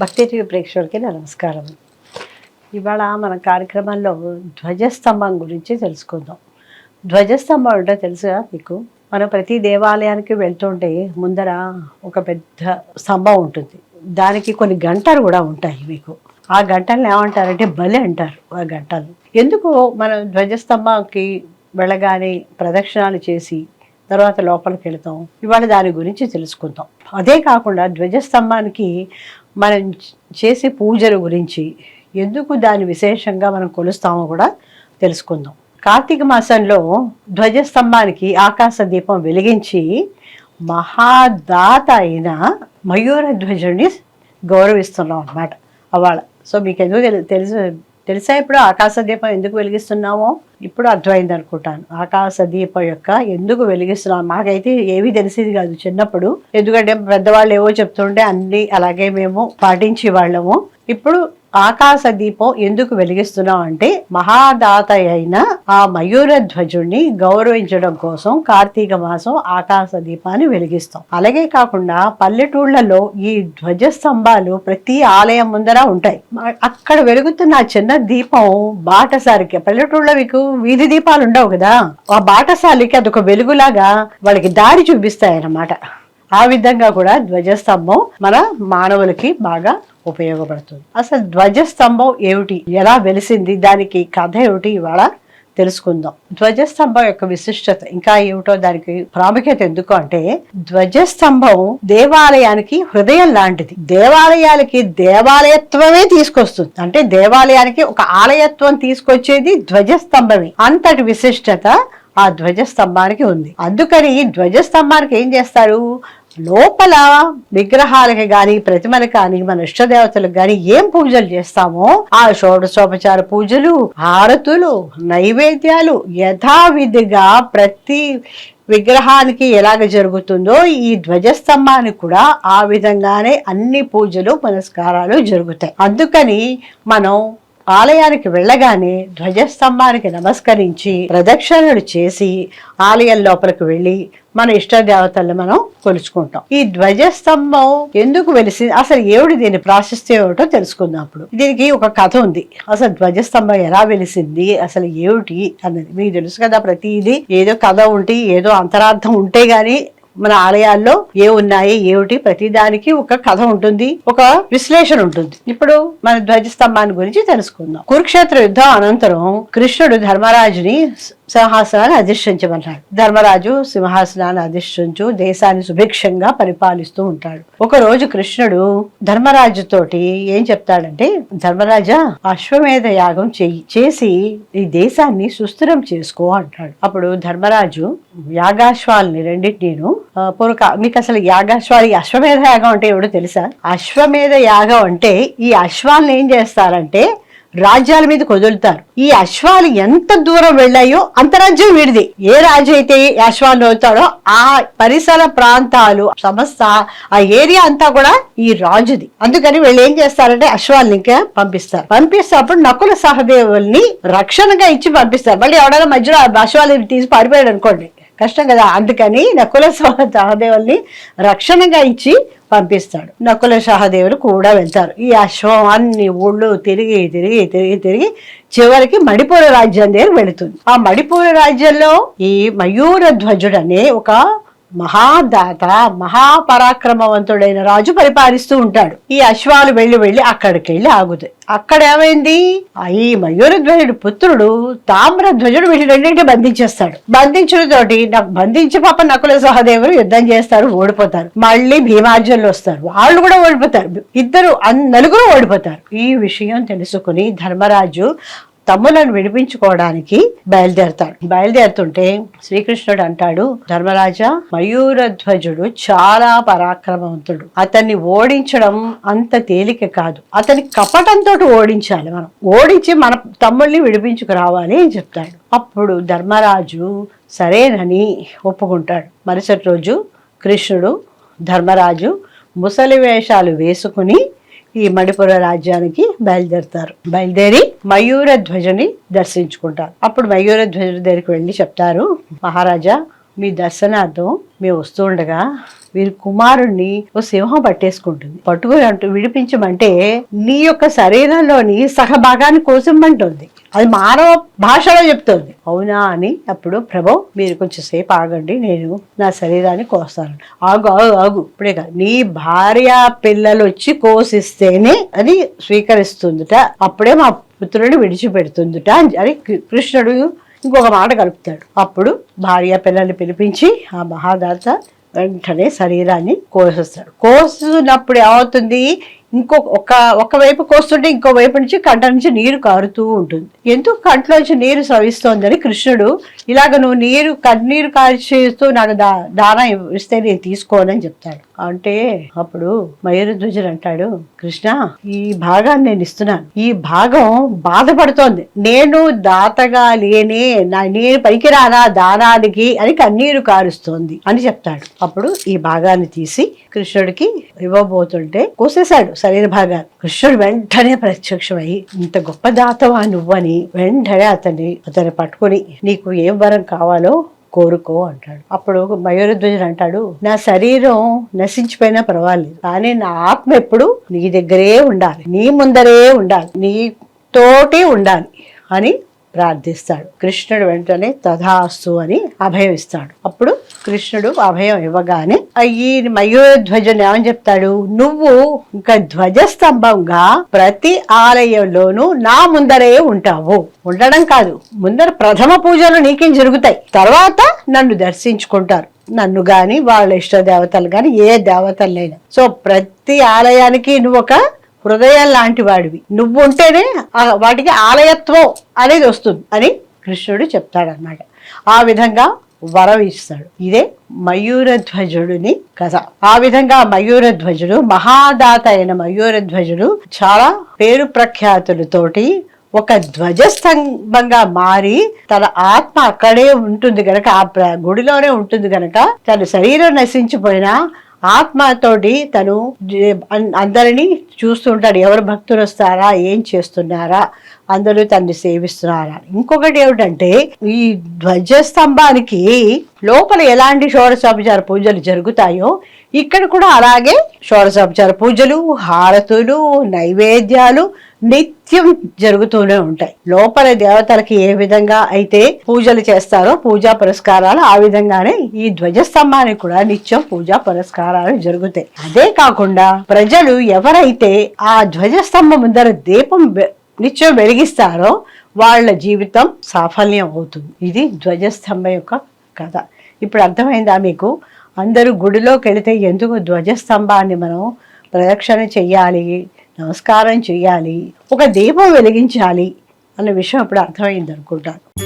భక్తి టీవీ ప్రేక్షకులకి నమస్కారం ఇవాళ మన కార్యక్రమంలో ధ్వజస్తంభం గురించి తెలుసుకుందాం. ధ్వజస్తంభం అంటే తెలుసుగా మీకు? మనం ప్రతి దేవాలయానికి వెళ్తుంటే ముందర ఒక పెద్ద స్తంభం ఉంటుంది. దానికి కొన్ని గంటలు కూడా ఉంటాయి మీకు. ఆ గంటలను ఏమంటారంటే బలి అంటారు ఆ గంటలు. ఎందుకు మనం ధ్వజస్తంభంకి వెళ్ళగానే ప్రదక్షిణాలు చేసి తర్వాత లోపలికి వెళతాం? ఇవాళ దాని గురించి తెలుసుకుందాం. అదే కాకుండా ధ్వజస్తంభానికి మనం చేసే పూజల గురించి ఎందుకు దాని విశేషంగా మనం కొలుస్తామో కూడా తెలుసుకుందాం. కార్తీక మాసంలో ధ్వజస్తంభానికి ఆకాశ దీపం వెలిగించి మహాదాత అయిన మయూర ధ్వజుడిని గౌరవిస్తున్నాం అన్నమాట. అవాళ. సో మీకు ఎందుకు తెలు తెలుసు తెలుసా ఇప్పుడు ఆకాశ దీపం ఎందుకు వెలిగిస్తున్నామో? ఇప్పుడు అర్థమైంది అనుకుంటాను. ఆకాశ దీపం యొక్క ఎందుకు వెలిగిస్తున్నాం? మాకైతే ఏవి తెలిసేది కాదు చిన్నప్పుడు. ఎందుకంటే పెద్దవాళ్ళు ఏవో చెప్తుంటే అన్ని అలాగే మేము పాటించే వాళ్ళము. ఇప్పుడు ఆకాశ దీపం ఎందుకు వెలిగిస్తున్నాం అంటే మహాదాత అయిన ఆ మయూర ధ్వజుడిని గౌరవించడం కోసం కార్తీక మాసం ఆకాశ దీపాన్ని వెలిగిస్తాం. అలాగే కాకుండా పల్లెటూళ్ళలో ఈ ధ్వజ స్తంభాలు ప్రతి ఆలయం ముందర ఉంటాయి. అక్కడ వెలుగుతున్న చిన్న దీపం బాటసారికి. పల్లెటూళ్ళ మీకు వీధి దీపాలు ఉండవు కదా? ఆ బాటసారికి అదొక వెలుగులాగా వాళ్ళకి దారి చూపిస్తాయి అన్నమాట ఆ విధంగా కూడా ధ్వజస్తంభం మన మానవులకి బాగా ఉపయోగపడుతుంది. అసలు ధ్వజస్తంభం ఏమిటి? ఎలా వెలిసింది? దానికి కథ ఏమిటి? ఇవాళ తెలుసుకుందాం. ధ్వజస్తంభం యొక్క విశిష్టత ఇంకా ఏమిటో దానికి ప్రాముఖ్యత ఎందుకు అంటే ధ్వజస్తంభం దేవాలయానికి హృదయం లాంటిది. దేవాలయాలకి దేవాలయత్వమే తీసుకొస్తుంది. అంటే దేవాలయానికి ఒక ఆలయత్వం తీసుకొచ్చేది ధ్వజస్తంభమే. అంతటి విశిష్టత ఆ ధ్వజస్తంభానికి ఉంది. అందుకని ధ్వజస్తంభానికి ఏం చేస్తారు? లోపల విగ్రహాలకి గాని ప్రతిమలకు కానీ మన ఇష్టదేవతలకు గాని ఏం పూజలు చేస్తామో ఆ షోడశోపచార పూజలు హారతులు నైవేద్యాలు యథావిధిగా ప్రతి విగ్రహానికి ఎలాగ జరుగుతుందో ఈ ధ్వజస్తంభానికి కూడా ఆ విధంగానే అన్ని పూజలు పునస్కారాలు జరుగుతాయి. అందుకని మనం ఆలయానికి వెళ్ళగానే ధ్వజస్తంభానికి నమస్కరించి ప్రదక్షిణలు చేసి ఆలయం లోపలికి వెళ్ళి మన ఇష్ట దేవతలను మనం కొలుచుకుంటాం. ఈ ధ్వజస్తంభం ఎందుకు వెలిసింది? అసలు ఏమిటి దీని ప్రాశస్త్యం ఏమిటో తెలుసుకుందాం అప్పుడు. దీనికి ఒక కథ ఉంది. అసలు ధ్వజస్తంభం ఎలా వెలిసింది? అసలు ఏమిటి అన్నది. మీకు తెలుసు కదా ప్రతిదీ. ఏదో కథ ఉంటే ఏదో అంతరార్థం ఉంటే గానీ మన ఆలయాల్లో ఏ ఉన్నాయి ఏమిటి ప్రతిదానికి ఒక కథ ఉంటుంది. ఒక విశ్లేషణ ఉంటుంది. ఇప్పుడు మన ధ్వజస్తంభాన్ని గురించి తెలుసుకుందాం. కురుక్షేత్ర యుద్ధం అనంతరం కృష్ణుడు ధర్మరాజుని సింహాసనాన్ని అధిష్ఠించమన్నాడు ధర్మరాజు సింహాసనాన్ని అధిష్ఠించు దేశాన్ని సుభిక్షంగా పరిపాలిస్తూ ఉంటాడు. ఒక రోజు కృష్ణుడు ధర్మరాజుతోటి ఏం చెప్తాడంటే ధర్మరాజా అశ్వమేధ యాగం చెయ్యి చేసి ఈ దేశాన్ని సుస్థిరం చేసుకో అంటాడు. అప్పుడు ధర్మరాజు యాగాశ్వాల్ని రెండింటినీను పూర్వక మీకు అసలు యాగాశ్వాలి అశ్వమేధ యాగం అంటే ఎవడో తెలుసా? అశ్వమేధ యాగం అంటే ఈ అశ్వాల్ని ఏం చేస్తారంటే రాజ్యాల మీద వదులుతారు ఈ అశ్వాలు ఎంత దూరం వెళ్ళాయో అంత రాజ్యం వీడిది. ఏ రాజు అయితే ఈ అశ్వాలు వెళ్తాడో ఆ పరిసర ప్రాంతాలు సమస్త ఆ ఏరియా అంతా కూడా ఈ రాజుది. అందుకని వీళ్ళు ఏం చేస్తారంటే అశ్వాల్ని ఇంకా పంపిస్తారు. పంపిస్తే అప్పుడు నకుల సహదేవుల్ని రక్షణగా ఇచ్చి పంపిస్తారు. మళ్ళీ ఎవడైనా మధ్యలో అశ్వాలు తీసి పారిపోయాడు అనుకోండి. కష్టం కదా అందుకని నకుల సహదేవుల్ని రక్షణగా ఇచ్చి పంపిస్తాడు. నకుల సహదేవులు కూడా వెళ్తారు. ఈ అశ్వం అన్ని ఊళ్ళు తిరిగి తిరిగి తిరిగి తిరిగి చివరికి మణిపూర రాజ్యం దగ్గర వెళుతుంది. ఆ మణిపూర రాజ్యంలో ఈ మయూర ధ్వజుడు అనే ఒక మహాదాత మహాపరాక్రమవంతుడైన రాజు పరిపాలిస్తూ ఉంటాడు. ఈ అశ్వాలు వెళ్ళి వెళ్ళి అక్కడికి వెళ్ళి ఆగుతాయి. అక్కడ ఏమైంది? ఆ ఈ మయూరధ్వజుడు పుత్రుడు తామ్రధ్వజుడు వీటి రెండింటి బంధించేస్తాడు. బంధించడంతోటి నాకు బంధించి పాప నకుల సహదేవులు యుద్ధం చేస్తారు ఓడిపోతారు. మళ్ళీ భీమార్జునులు వస్తారు. వాళ్ళు కూడా ఓడిపోతారు. ఇద్దరు నలుగురు ఓడిపోతారు. ఈ విషయం తెలుసుకుని ధర్మరాజు తమ్ములను విడిపించుకోవడానికి బయలుదేరతాడు. బయలుదేరుతుంటే శ్రీకృష్ణుడు అంటాడు ధర్మరాజా మయూరధ్వజుడు చాలా పరాక్రమవంతుడు. అతన్ని ఓడించడం అంత తేలిక కాదు. అతని కపటంతో ఓడించాలి మనం. ఓడించి మన తమ్ముల్ని విడిపించుకురావాలి అని చెప్తాడు. అప్పుడు ధర్మరాజు సరేనని ఒప్పుకుంటాడు. మరుసటి రోజు కృష్ణుడు ధర్మరాజు ముసలి వేషాలు వేసుకుని ఈ మణిపుర రాజ్యానికి బయలుదేరుతారు. బయలుదేరి మయూర ధ్వజని దర్శించుకుంటారు. అప్పుడు మయూర ధ్వజుడి దగ్గరికి వెళ్ళి చెప్తారు మహారాజా మీ దర్శనార్థం మేము వస్తూ ఉండగా వీరి కుమారుణ్ణి ఓ సింహం పట్టేసుకుంటుంది. పట్టుకుని అంటూ విడిపించమంటే నీ యొక్క శరీరంలోని సహభాగాన్ని కోసమంటుంది. అది మానవ భాషలో చెప్తోంది. అవునా అని అప్పుడు ప్రభు మీరు కొంచెం సేపు ఆగండి నేను నా శరీరాన్ని కోస్తాను. ఆగు ఆగు ఆగు. ఇప్పుడే కాదు. నీ భార్య పిల్లలు వచ్చి కోసిస్తేనే అది స్వీకరిస్తుందిట. అప్పుడే మా పుత్రుడిని విడిచిపెడుతుందిట అని కృష్ణుడు ఇంకొక మాట కలుపుతాడు. అప్పుడు భార్య పిల్లల్ని పిలిపించి ఆ మహాదాత వెంటనే శరీరాన్ని కోసేస్తాడు. కోసినప్పుడు ఏమవుతుంది? ఇంకో ఒక ఒకవైపు కోస్తుంటే ఇంకో వైపు నుంచి కంట నుంచి నీరు కారుతూ ఉంటుంది. ఎందుకు కంట్లోంచి నీరు స్రవిస్తోందని కృష్ణుడు ఇలాగ నువ్వు నీరు కన్నీరు కాల్చేస్తూ నాకు దా దానం ఇస్తే నేను తీసుకోనని చెప్తాడు. అంటే అప్పుడు మయూరధ్వజుడు అంటాడు కృష్ణ ఈ భాగాన్ని నేను ఇస్తున్నాను. ఈ భాగం బాధపడుతోంది. నేను దాతగా లేనే నా నేను పనికిరానా దానానికి అని కన్నీరు కారుస్తోంది అని చెప్తాడు. అప్పుడు ఈ భాగాన్ని తీసి కృష్ణుడికి ఇవ్వబోతుంటే కోసేశాడు. శరీర భాగాలు కృష్ణుడు వెంటనే ప్రత్యక్షమై ఇంత గొప్ప దాతవా నువ్వని? వెంటనే అతన్ని అతన్ని పట్టుకొని నీకు ఏం వరం కావాలో కోరుకో అంటాడు. అప్పుడు మయూరధ్వజుడు అంటాడు నా శరీరం నశించిపోయినా పర్వాలేదు కానీ నా ఆత్మ ఎప్పుడు నీ దగ్గరే ఉండాలి. నీ ముందరే ఉండాలి. నీ తోటి ఉండాలి అని ప్రార్థిస్తాడు. కృష్ణుడు వెంటనే తథాస్తు అని అభయం ఇస్తాడు. అప్పుడు కృష్ణుడు అభయం ఇవ్వగానే ఆ ఈ మయూరధ్వజుని ఏమని చెప్తాడు? నువ్వు ఇంకా ధ్వజస్తంభంగా ప్రతి ఆలయంలోనూ నా ముందరే ఉంటావు. ఉండడం కాదు ముందర ప్రథమ పూజలు నీకేం జరుగుతాయి? తర్వాత నన్ను దర్శించుకుంటారు. నన్ను గాని వాళ్ళ ఇష్ట దేవతలు గాని ఏ దేవతలైనా. సో ప్రతి ఆలయానికి నువ్వు ఒక హృదయం లాంటి వాడివి. నువ్వు ఉంటేనే వాటికి ఆలయత్వం అనేది వస్తుంది అని కృష్ణుడు చెప్తాడనమాట ఆ విధంగా వరం ఇస్తాడు. ఇదే మయూరధ్వజుడిని కథ. ఆ విధంగా మయూరధ్వజుడు మహాదాత అయిన మయూరధ్వజుడు చాలా పేరు ప్రఖ్యాతులతోటి ఒక ధ్వజస్తంభంగా మారి తన ఆత్మ అక్కడే ఉంటుంది గనక ఆ గుడిలోనే ఉంటుంది గనక తన శరీరం నశించిపోయినా ఆత్మతోటి తను అందరినీ చూస్తుంటాడు. ఎవరు భక్తులు వస్తారా? ఏం చేస్తున్నారా? అందరూ తన్ని సేవిస్తున్నారా ఇంకొకటి ఏమిటంటే ఈ ధ్వజస్తంభానికి లోపల ఎలాంటి షోడశోపచార పూజలు జరుగుతాయో ఇక్కడ కూడా అలాగే షోడశోపచార పూజలు హారతులు నైవేద్యాలు నిత్యం జరుగుతూనే ఉంటాయి. లోపల దేవతలకి ఏ విధంగా అయితే పూజలు చేస్తారో పూజా పురస్కారాలు ఆ విధంగానే ఈ ధ్వజస్తంభానికి కూడా నిత్యం పూజా పురస్కారాలు జరుగుతాయి. అదే కాకుండా ప్రజలు ఎవరైతే ఆ ధ్వజస్తంభం ముందర దీపం నిత్యం వెలిగిస్తారో వాళ్ళ జీవితం సాఫల్యం అవుతుంది. ఇది ధ్వజస్తంభం యొక్క కథ. ఇప్పుడు అర్థమైందా మీకు? అందరూ గుడిలోకి వెళితే ఎందుకు ధ్వజస్తంభాన్ని మనం ప్రదక్షిణ చెయ్యాలి నమస్కారం చేయాలి ఒక దీపం వెలిగించాలి అన్న విషయం ఇప్పుడు అర్థమైంది అనుకుంటాను.